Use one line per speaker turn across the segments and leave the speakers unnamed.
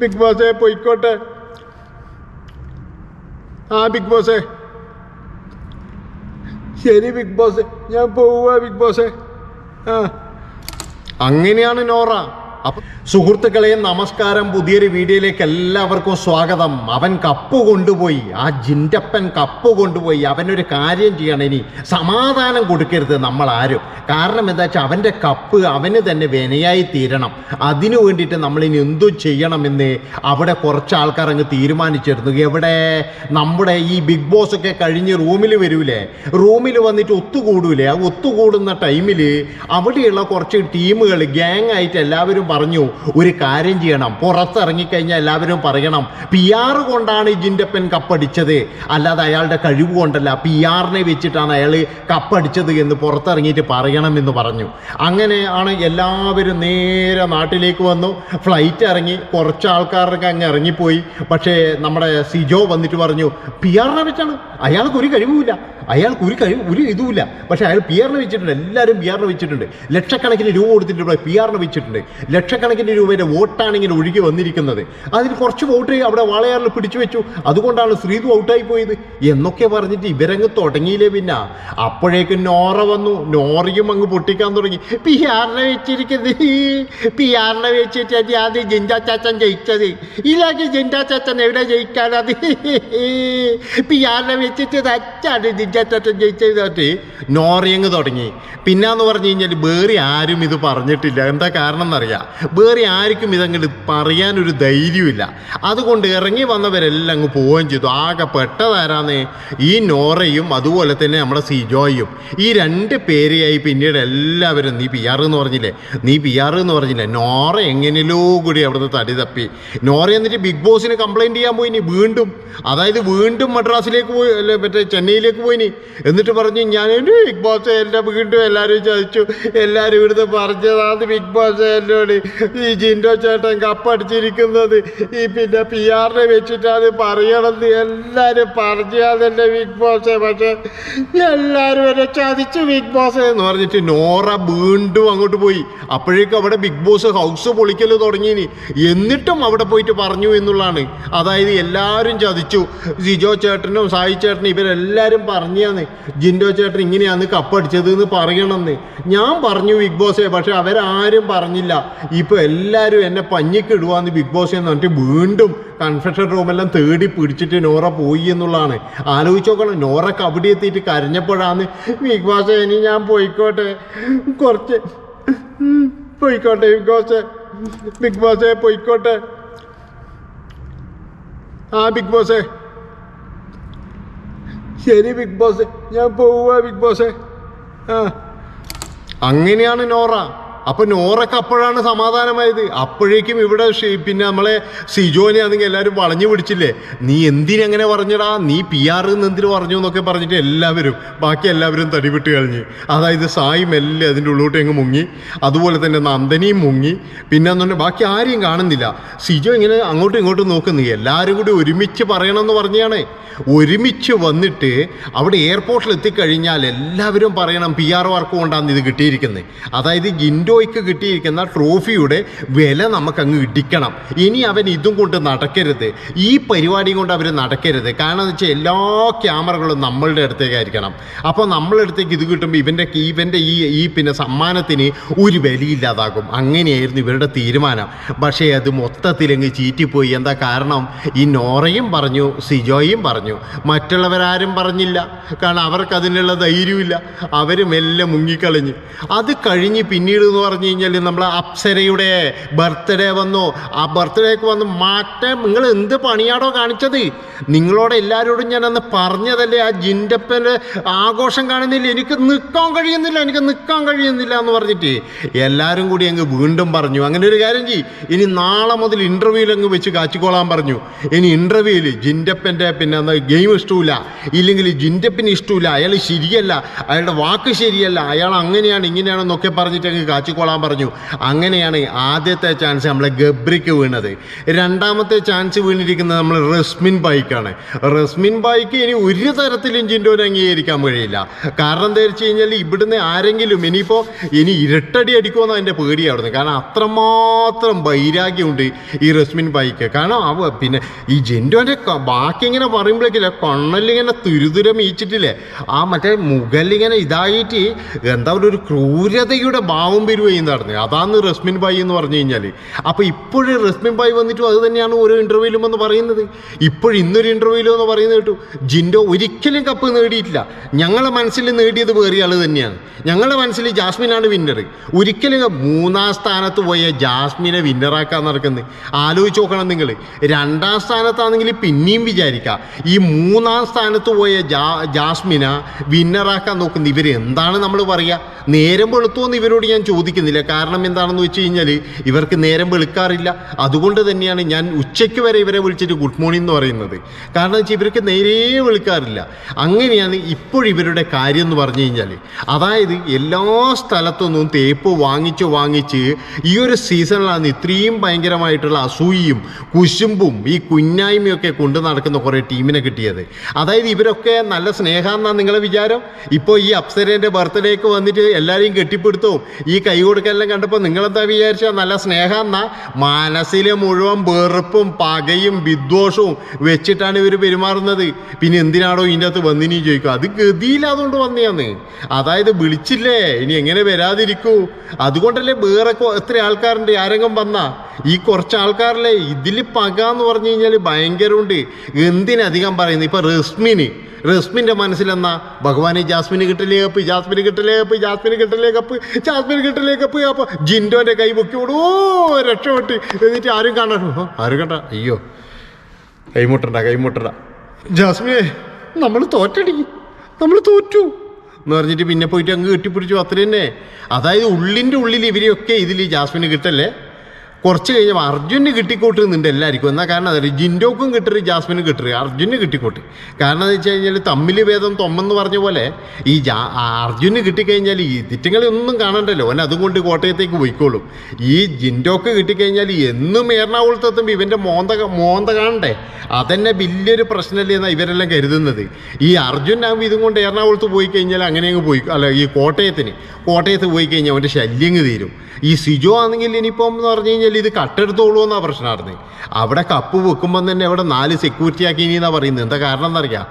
Big ബോസേ പൊയ്ക്കോട്ടെ. ആ big ബോസേ. ശരി ബിഗ് ബോസ്. ഞാൻ പോവുക ബിഗ് ബോസേ. ആ. അങ്ങനെയാണ് നോറ. സുഹൃത്തുക്കളെ നമസ്കാരം. പുതിയൊരു വീഡിയോയിലേക്ക് എല്ലാവർക്കും സ്വാഗതം. അവൻ കപ്പ് കൊണ്ടുപോയി. ആ ജിന്റപ്പൻ കപ്പ് കൊണ്ടുപോയി. അവനൊരു കാര്യം ചെയ്യണം ഇനി. സമാധാനം കൊടുക്കരുത് നമ്മൾ ആരും കാരണം എന്താ വെച്ചാൽ അവന്റെ കപ്പ് അവന് തന്നെ വിനയായി തീരണം. അതിനു വേണ്ടിയിട്ട് നമ്മളിനി എന്തു ചെയ്യണമെന്ന് അവിടെ കുറച്ച് ആൾക്കാർ അങ്ങ് തീരുമാനിച്ചിരുന്നു. എവിടെ? നമ്മുടെ ഈ ബിഗ് ബോസ് ഒക്കെ കഴിഞ്ഞ് റൂമിൽ വരൂലേ? റൂമിൽ വന്നിട്ട് ഒത്തുകൂടൂലേ? ആ ഒത്തുകൂടുന്ന ടൈമിൽ അവിടെയുള്ള കുറച്ച് ടീമുകൾ ഗ്യാങ് ആയിട്ട് എല്ലാവരും പറഞ്ഞു ഒരു കാര്യം ചെയ്യണം പുറത്തിറങ്ങിക്കഴിഞ്ഞാൽ എല്ലാവരും പറയണം പി ആർ കൊണ്ടാണ് ജിന്റപ്പൻ കപ്പടിച്ചത്. അല്ലാതെ അയാളുടെ കഴിവ് കൊണ്ടല്ല പി ആറിനെ വെച്ചിട്ടാണ് അയാൾ കപ്പടിച്ചത് എന്ന് പുറത്തിറങ്ങിയിട്ട് പറയണമെന്ന് പറഞ്ഞു. അങ്ങനെ ആണ് എല്ലാവരും നേരെ നാട്ടിലേക്ക് വന്നു. ഫ്ലൈറ്റ് ഇറങ്ങി കുറച്ച് ആൾക്കാരൊക്കെ അങ്ങ് ഇറങ്ങിപ്പോയി. പക്ഷേ നമ്മുടെ സിജോ വന്നിട്ട് പറഞ്ഞു പി ആറിനെ വെച്ചാണ് അയാൾക്ക് ഒരു കഴിവുമില്ല അയാൾക്ക് ഒരു കഴിവ് ഒരു ഇതുമില്ല. പക്ഷേ അയാൾ പി ആറിനെ വെച്ചിട്ടുണ്ട് എല്ലാവരും പി ആറിനെ വെച്ചിട്ടുണ്ട്. ലക്ഷക്കണക്കിന് രൂപ കൊടുത്തിട്ടുണ്ട് പി ആറിനെ വെച്ചിട്ടുണ്ട്. ലക്ഷക്കണക്കിന് രൂപയുടെ വോട്ടാണ് ഇങ്ങനെ ഒഴുകി വന്നിരിക്കുന്നത്. അതിൽ കുറച്ച് വോട്ട് അവിടെ വാളയാറിൽ പിടിച്ചു വെച്ചു. അതുകൊണ്ടാണ് ശ്രീതു ഔട്ടായി പോയത്. എന്നൊക്കെ പറഞ്ഞിട്ട് ഇവരങ്ങ് തുടങ്ങിയില്ലേ പിന്നെ. അപ്പോഴേക്കും നോറ വന്നു. നോറിയും അങ്ങ് പൊട്ടിക്കാൻ തുടങ്ങി. പി ആറിനെ വെച്ചിരിക്കുന്നത് പി ആറിനെ വെച്ചിട്ട് ആദ്യം ജിൻഡാ ചാച്ചൻ ജയിച്ചത്. ഇല്ലാതെ ജിൻഡാ ചാച്ചൻ എവിടെ ജയിക്കാനത് പി ആറിനെ വെച്ചിട്ട് തച്ചാണ് ജിൻഡാ ചാച്ചൻ ജയിച്ചത് നോറിയങ്ങ് തുടങ്ങി. പിന്നാന്ന് പറഞ്ഞു കഴിഞ്ഞാൽ വേറെ ആരും ഇത് പറഞ്ഞിട്ടില്ല. എന്താ കാരണം എന്നറിയാം വേറെ ആർക്കും ഇതങ്ങോട്ട് പറയാനൊരു ധൈര്യമില്ല അതുകൊണ്ട് ഇറങ്ങി വന്നവരെല്ലാം അങ്ങ് പോവുകയും ചെയ്തു. ആകെ പെട്ടതാരാന്ന്? ഈ നോറയും അതുപോലെ തന്നെ നമ്മുടെ സിജോയും. ഈ രണ്ട് പേരെയായി പിന്നീട് എല്ലാവരും നീ പി ആർ എന്ന് പറഞ്ഞില്ലേ? നീ പി ആർ എന്ന് പറഞ്ഞില്ലേ? നോറ എങ്ങനെയല്ലോ കൂടി അവിടുന്ന് തടി തപ്പി. നോറ എന്നിട്ട് ബിഗ് ബോസിന് കംപ്ലൈന്റ് ചെയ്യാൻ പോയിനി വീണ്ടും. അതായത് വീണ്ടും മദ്രാസിലേക്ക് പോയി അല്ലെ മറ്റേ ചെന്നൈയിലേക്ക് പോയിനി എന്നിട്ട് പറഞ്ഞു ഞാൻ ബിഗ് ബോസ് എന്റെ വീണ്ടും എല്ലാവരും ചോദിച്ചു. എല്ലാവരും ഇവിടുന്ന് പറഞ്ഞതാണ് ബിഗ് ബോസ് എന്നോട് ഈ ജിൻഡോ ചേട്ടൻ കപ്പടിച്ചിരിക്കുന്നത്. ഈ പിന്നെ പി ആറിനെ വെച്ചിട്ടാണ് പറയണമെന്ന് എല്ലാവരും പറഞ്ഞാതല്ലേ ബിഗ് ബോസ് പക്ഷെ എല്ലാവരും എന്നെ ചതിച്ചു ബിഗ് ബോസ് എന്ന് പറഞ്ഞിട്ട് നോറ വീണ്ടും അങ്ങോട്ട് പോയി. അപ്പോഴേക്കും അവിടെ ബിഗ് ബോസ് ഹൗസ് പൊളിക്കൽ തുടങ്ങിയിനി. എന്നിട്ടും അവിടെ പോയിട്ട് പറഞ്ഞു എന്നുള്ളതാണ്. അതായത് എല്ലാവരും ചതിച്ചു. ജിജോ ചേട്ടനും സായി ചേട്ടനും ഇവരെല്ലാവരും പറഞ്ഞാന്ന് ജിൻഡോ ചേട്ടൻ ഇങ്ങനെയാണ് കപ്പടിച്ചത് എന്ന് പറയണമെന്ന്. ഞാൻ പറഞ്ഞു ബിഗ് ബോസേ പക്ഷെ അവരാരും പറഞ്ഞില്ല. ഇപ്പൊ എല്ലാവരും എന്നെ പഞ്ഞിക്കിടുവാന്ന് ബിഗ് ബോസ് എന്ന് പറഞ്ഞിട്ട് വീണ്ടും കൺഫെഷൻ റൂമെല്ലാം തേടി പിടിച്ചിട്ട് നോറ പോയി എന്നുള്ളതാണ്. ആലോചിച്ച് നോക്കണം നോറ കബഡി എത്തിയിട്ട് കരഞ്ഞപ്പോഴാണ് ബിഗ് ബോസ് ഇനി ഞാൻ പോയിക്കോട്ടെ. കുറച്ച് പോയിക്കോട്ടെ ബിഗ് ബോസ്. ബിഗ് ബോസേ പോയിക്കോട്ടെ. ആ ബിഗ് ബോസ്. ശരി ബിഗ് ബോസ് ഞാൻ പോവുക ബിഗ് ബോസ്. ആ. അങ്ങനെയാണ് നോറ. അപ്പൊ നോറൊക്കെ അപ്പോഴാണ് സമാധാനമായത്. അപ്പോഴേക്കും ഇവിടെ പിന്നെ നമ്മളെ സിജോനെ ആണെങ്കിൽ എല്ലാവരും വളഞ്ഞു പിടിച്ചില്ലേ? നീ എന്തിനങ്ങനെ പറഞ്ഞടാ? നീ പി ആർ എന്തിനു പറഞ്ഞു എന്നൊക്കെ പറഞ്ഞിട്ട് എല്ലാവരും ബാക്കി എല്ലാവരും തടിവിട്ട് കഴിഞ്ഞ് അതായത് സായി മെല്ലെ അതിന്റെ ഉള്ളോട്ട് അങ്ങ് മുങ്ങി. അതുപോലെ തന്നെ നന്ദനിയും മുങ്ങി. പിന്നെ എന്ന് പറഞ്ഞാൽ ബാക്കി ആരെയും കാണുന്നില്ല. സിജോ ഇങ്ങനെ അങ്ങോട്ടും ഇങ്ങോട്ടും നോക്കുന്നു. എല്ലാവരും കൂടി ഒരുമിച്ച് പറയണമെന്ന് പറഞ്ഞാണേ. ഒരുമിച്ച് വന്നിട്ട് അവിടെ എയർപോർട്ടിൽ എത്തിക്കഴിഞ്ഞാൽ എല്ലാവരും പറയണം പി ആർ വർക്ക് കൊണ്ടാണ് ഇത് കിട്ടിയിരിക്കുന്നത് അതായത് ജിൻഡോയ്ക്ക് കിട്ടിയിരിക്കുന്ന ട്രോഫിയുടെ വില നമുക്കങ്ങ് ഇടിക്കണം. ഇനി അവൻ ഇതും കൊണ്ട് നടക്കരുത്. ഈ പരിപാടിയും കൊണ്ട് അവർ നടക്കരുത്. കാരണം എന്ന് വെച്ചാൽ എല്ലാ ക്യാമറകളും നമ്മളുടെ അടുത്തേക്കായിരിക്കണം അപ്പോൾ നമ്മളുടെ അടുത്തേക്ക് ഇത് കിട്ടുമ്പോൾ ഇവന്റെ ഇവന്റെ ഈ ഈ പിന്നെ സമ്മാനത്തിന് ഒരു വിലയില്ലാതാകും അങ്ങനെയായിരുന്നു ഇവരുടെ തീരുമാനം. പക്ഷേ അത് മൊത്തത്തിലങ്ങ് ചീറ്റിപ്പോയി. എന്താ കാരണം? ഈ നോറയും പറഞ്ഞു സിജോയും പറഞ്ഞു. മറ്റുള്ളവരാരും പറഞ്ഞില്ല. കാരണം അവർക്ക് അതിനുള്ള ധൈര്യമില്ല അവർ മെല്ലെ മുങ്ങിക്കളഞ്ഞ്. അത് കഴിഞ്ഞ് പിന്നീട് എന്ന് പറഞ്ഞു കഴിഞ്ഞാൽ നമ്മളെ അപ്സരയുടെ ബർത്ത്ഡേ വന്നു. ആ ബർത്ത്ഡേക്ക് വന്ന് മാറ്റം നിങ്ങൾ എന്ത് പണിയാടോ കാണിച്ചത്? നിങ്ങളോട് എല്ലാവരോടും ഞാൻ അന്ന് പറഞ്ഞതല്ലേ ആ ജിൻഡപ്പന്റെ ആഘോഷം കാണുന്നില്ല. എനിക്ക് നിൽക്കാൻ കഴിയുന്നില്ല എനിക്ക് നിൽക്കാൻ കഴിയുന്നില്ല എന്ന് പറഞ്ഞിട്ട് എല്ലാവരും കൂടി അങ്ങ് വീണ്ടും പറഞ്ഞു. അങ്ങനെ ഒരു കാര്യം ചെയ്യും. ഇനി നാളെ മുതൽ ഇന്റർവ്യൂവിൽ അങ്ങ് വെച്ച് കാച്ചിക്കോളാൻ പറഞ്ഞു. ഇനി ഇന്റർവ്യൂവിൽ ജിൻഡപ്പന്റെ പിന്നെ ഗെയിം ഇഷ്ടമില്ല ഇല്ലെങ്കിൽ ജിൻഡപ്പിന് ഇഷ്ടമില്ല അയാൾ ശരിയല്ല. അയാളുടെ വാക്ക് ശരിയല്ല. അയാൾ അങ്ങനെയാണ് ഇങ്ങനെയാണെന്നൊക്കെ പറഞ്ഞിട്ട് അങ്ങ് കാച്ചിക്കോ കൊള്ളാൻ പറഞ്ഞു. അങ്ങനെയാണ് ആദ്യത്തെ ചാൻസ് നമ്മളെ ഗബ്രിക്ക് വീണത്. രണ്ടാമത്തെ ചാൻസ് വീണിരിക്കുന്നത് നമ്മൾ റസ്മിൻ ബൈക്കാണ് റസ്മിൻ ബൈക്ക് ഇനി ഒരു തരത്തിലും ജിൻഡോനെ അംഗീകരിക്കാൻ കഴിയില്ല. കാരണം എന്താ വെച്ച് കഴിഞ്ഞാൽ ഇവിടുന്ന് ആരെങ്കിലും ഇനിയിപ്പോൾ ഇനി ഇരട്ടടി അടിക്കുമെന്ന് എന്റെ പേടിയായിരുന്നു കാരണം അത്രമാത്രം വൈരാഗ്യമുണ്ട് ഈ റസ്മിൻ ബൈക്ക് കാരണം അവ പിന്നെ ഈ ജിൻഡോന്റെ ബാക്കി ഇങ്ങനെ പറയുമ്പോഴേക്കില്ല കണ്ണലിങ്ങനെ തുരുതുര മീച്ചിട്ടില്ലേ? ആ മറ്റേ മുകളിങ്ങനെ ഇതായിട്ട് എന്താ പറയുക ഒരു ക്രൂരതയുടെ ഭാവം വരുകയും നടന്നു അതാണ് റസ്മിൻ ബായി എന്ന് പറഞ്ഞു കഴിഞ്ഞാൽ അപ്പോൾ ഇപ്പോഴും റസ്മിൻ ബായി വന്നിട്ടും അത് തന്നെയാണ് ഓരോ ഇന്റർവ്യൂവിലും എന്ന് പറയുന്നത്. ഇപ്പോഴും ഇന്നൊരു ഇന്റർവ്യൂവിലും എന്ന് പറയുന്നത് കേട്ടു ജിൻഡോ ഒരിക്കലും കപ്പ് നേടിയിട്ടില്ല. ഞങ്ങളെ മനസ്സിൽ നേടിയത് വേറെ ആൾ തന്നെയാണ്. ഞങ്ങളുടെ മനസ്സിൽ ജാസ്മിനാണ് വിന്നർ ഒരിക്കലും മൂന്നാം സ്ഥാനത്ത് പോയ ജാസ്മിനെ വിന്നറാക്കാൻ നടക്കുന്നത്. ആലോചിച്ച് നോക്കണം നിങ്ങൾ രണ്ടാം സ്ഥാനത്താണെങ്കിൽ പിന്നെയും വിചാരിക്കാം. ഈ മൂന്നാം സ്ഥാനത്ത് പോയ ജാ ജാസ്മിന വിന്നറാക്കാൻ നോക്കുന്നത്. ഇവർ എന്താണ് നമ്മൾ പറയുക നേരം വെളുത്തുമെന്ന് ഇവരോട് ഞാൻ ചോദിക്കുന്നില്ല. കാരണം എന്താണെന്ന് വെച്ച് കഴിഞ്ഞാൽ ഇവർക്ക് നേരം വെളുക്കാറില്ല. അതുകൊണ്ട് തന്നെയാണ് ഞാൻ ഉച്ചയ്ക്ക് വരെ ഇവരെ വിളിച്ചിട്ട് ഗുഡ് മോർണിംഗ് എന്ന് പറയുന്നത്. കാരണം വെച്ചാൽ ഇവർക്ക് നേരേ വെളുക്കാറില്ല. അങ്ങനെയാണ് ഇപ്പോഴിവരുടെ കാര്യം എന്ന് പറഞ്ഞു കഴിഞ്ഞാൽ അതായത് എല്ലാ സ്ഥലത്തുനിന്നും തേപ്പ് വാങ്ങിച്ച് വാങ്ങിച്ച് ഈ ഒരു സീസണിലാണ് ഇത്രയും ഭയങ്കരമായിട്ടുള്ള അസൂയയും കുശുമ്പും ഈ കുഞ്ഞായ്മയൊക്കെ കൊണ്ട് നടക്കുന്ന കുറേ ടീമിനെ കിട്ടിയത്. അതായത് ഇവരൊക്കെ നല്ല സ്നേഹമെന്നാണ് നിങ്ങളെ വിചാരം? ഇപ്പോൾ ഈ അപ്സരേന്റെ ബർത്ത്ഡേക്ക് വന്നിട്ട് എല്ലാവരെയും കെട്ടിപ്പിടുത്തവും ഈ കൈ കൊടുക്കലെല്ലാം കണ്ടപ്പോൾ നിങ്ങളെന്താ വിചാരിച്ചാൽ നല്ല സ്നേഹം എന്നാ മനസ്സിലെ മുഴുവൻ വെറുപ്പും പകയും വിദ്വേഷവും വെച്ചിട്ടാണ് ഇവർ പെരുമാറുന്നത്. പിന്നെ എന്തിനാണോ ഇതിന്റെ അകത്ത് വന്നിനി ചോദിക്കും? അത് ഗതിയില്ലാതുകൊണ്ട് വന്നെയാന്ന് അതായത് വിളിച്ചില്ലേ? ഇനി എങ്ങനെ വരാതിരിക്കൂ? അതുകൊണ്ടല്ലേ വേറെ എത്ര ആൾക്കാരുണ്ട്? ആരെങ്കിലും വന്ന? ഈ കുറച്ച് ആൾക്കാരല്ലേ? ഇതിൽ പക എന്ന് പറഞ്ഞു കഴിഞ്ഞാൽ ഭയങ്കരമുണ്ട്. എന്തിനധികം പറയുന്നത് ഇപ്പം റസ്മിന്. റസ്മിന്റെ മനസ്സിലെന്നാ? ഭഗവാനെ ജാസ്മിന് കിട്ടലേ കപ്പ് ജാസ്മിന് കിട്ടലേ കപ്പ് ജാസ്മിന് കിട്ടലേ കപ്പ് ജാസ്മിന് കിട്ടലേ കപ്പ് അപ്പൊ ജിൻഡോന്റെ കൈ പൊക്കി വിടുവോ രക്ഷപ്പെട്ട്. എന്നിട്ട് ആരും കാണാനോ ആരും കണ്ട? അയ്യോ. കൈമുട്ടണ്ട കൈമുട്ടണ്ട. ജാസ്മിനെ നമ്മൾ തോറ്റടി. നമ്മൾ തോറ്റു. എന്ന് പറഞ്ഞിട്ട് പിന്നെ പോയിട്ട് അങ്ങ് കെട്ടിപ്പിടിച്ചു. അത്ര തന്നെ അതായത് ഉള്ളിന്റെ ഉള്ളിൽ ഇവരെയൊക്കെ ഇതിൽ ജാസ്മിന് കിട്ടല്ലേ? കുറച്ച് കഴിഞ്ഞപ്പോൾ അർജുന് കിട്ടിക്കോട്ടുന്നുണ്ട് എല്ലാവർക്കും എന്നാൽ കാരണം അതല്ല? ജിൻഡോക്കും കിട്ടരുത് ജാസ്മിനും കിട്ടരുത്. അർജുന് കിട്ടിക്കോട്ട്. കാരണം എന്ന് വെച്ച് കഴിഞ്ഞാൽ തമ്മിൽ ഭേദം തൊമ്മെന്ന് പറഞ്ഞ പോലെ ഈ ജാ അർജുന് കിട്ടിക്കഴിഞ്ഞാൽ ഈ തിറ്റങ്ങളെ ഒന്നും കാണണ്ടല്ലോ. അവൻ അതുകൊണ്ട് കോട്ടയത്തേക്ക് പോയിക്കോളും. ഈ ജിൻഡോക്ക് കിട്ടിക്കഴിഞ്ഞാൽ എന്നും എറണാകുളത്തെത്തുമ്പോൾ ഇവന്റെ മോന്ത മോന്ത കാണണ്ടേ? അതന്നെ വലിയൊരു പ്രശ്നമല്ലേ എന്നാണ് ഇവരെല്ലാം കരുതുന്നത്. ഈ അർജുൻ ആകുമ്പോൾ ഇതും കൊണ്ട് എറണാകുളത്ത് പോയി കഴിഞ്ഞാൽ അങ്ങനെ അങ്ങ് പോയി അല്ല ഈ കോട്ടയത്തിന്. കോട്ടയത്ത് പോയി കഴിഞ്ഞാൽ അവന്റെ ശല്യങ്ങ് തീരും. ഈ സിജോ ആണെങ്കിൽ ഇനിയിപ്പം എന്ന് പറഞ്ഞു കഴിഞ്ഞാൽ ഇത് കട്ടെടുത്തോളൂ എന്നാ പ്രശ്നമായിരുന്നു അവിടെ കപ്പ് വെക്കുമ്പോൾ തന്നെ അവിടെ നാല് സെക്യൂരിറ്റി ആക്കി ഇനി എന്നാ പറയുന്നത് എന്താ കാരണം എന്നറിയാം?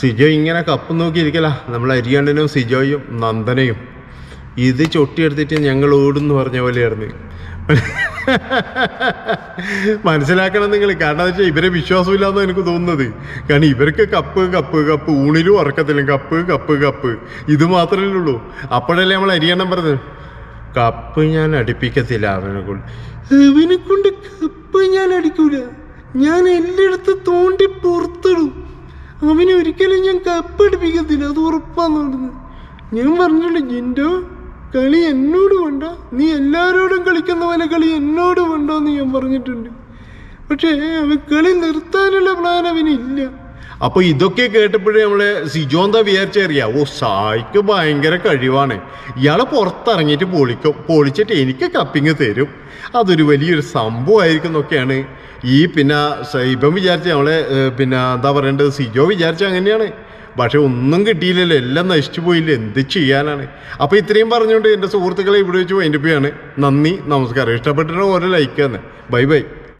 സിജോ ഇങ്ങനെ കപ്പ് നോക്കിയിരിക്കല. നമ്മൾ അരിയണ്ണനും സിജോയും നന്ദനയും. ഇത് ചൊട്ടിയെടുത്തിട്ട് ഞങ്ങൾ ഓടുന്നു പറഞ്ഞ പോലെയായിരുന്നു. മനസ്സിലാക്കണം നിങ്ങൾ കാരണം വെച്ചാൽ ഇവരെ വിശ്വാസമില്ലാന്ന് എനിക്ക് തോന്നുന്നത്. കാരണം ഇവർക്ക് കപ്പ് കപ്പ് കപ്പ് ഊണിലും ഉറക്കത്തിലും കപ്പ് കപ്പ് കപ്പ് ഇത് മാത്രമേ ഉള്ളൂ. അപ്പോഴല്ലേ നമ്മൾ അരിയണ്ണം പറഞ്ഞത്? കപ്പ് ഞാൻ അടിപ്പിക്കത്തില്ല അവനെ കൊണ്ട് അവനെ കൊണ്ട് കപ്പ് ഞാൻ അടിക്കൂല. ഞാൻ എല്ലായിടത്തും തോണ്ടി പുറത്തിടും. അവനെ ഒരിക്കലും ഞാൻ കപ്പ് അടിപ്പിക്കത്തില്ല. അത് ഉറപ്പാന്ന് ഞാൻ പറഞ്ഞില്ല ജിൻഡോ കളി എന്നോട് വേണ്ട. നീ എല്ലാവരോടും കളിക്കുന്ന പോലെ കളി എന്നോട് വേണ്ടോ എന്ന് ഞാൻ പറഞ്ഞിട്ടുണ്ട്. പക്ഷേ അവൻ കളി നിർത്താനുള്ള പ്ലാൻ അവനില്ല. അപ്പൊ ഇതൊക്കെ കേട്ടപ്പോഴേ നമ്മളെ സിജോന്ത വിചാരിച്ചറിയ? ഓ സായിക്ക് ഭയങ്കര കഴിവാണ്. ഇയാളെ പുറത്തിറങ്ങിയിട്ട് പൊളിക്കും. പൊളിച്ചിട്ട് എനിക്ക് കപ്പിങ് തരും. അതൊരു വലിയൊരു സംഭവമായിരിക്കും എന്നൊക്കെയാണ്. ഈ പിന്നെ ഇവൻ വിചാരിച്ച നമ്മളെ പിന്നെ എന്താ പറയേണ്ടത്? സിജോ വിചാരിച്ച അങ്ങനെയാണ്. പക്ഷെ ഒന്നും കിട്ടിയില്ലല്ലോ. എല്ലാം നശിച്ചു പോയില്ല? എന്ത് ചെയ്യാനാണ്? അപ്പോൾ ഇത്രയും പറഞ്ഞുകൊണ്ട് എന്റെ സുഹൃത്തുക്കളെ ഇവിടെ വെച്ച് വൈൻഡപ്പ് ചെയ്യാണ്. നന്ദി നമസ്കാരം. ഇഷ്ടപ്പെട്ടിട്ട് ഓരോ ലൈക്ക് തന്നെ ബൈ ബൈ.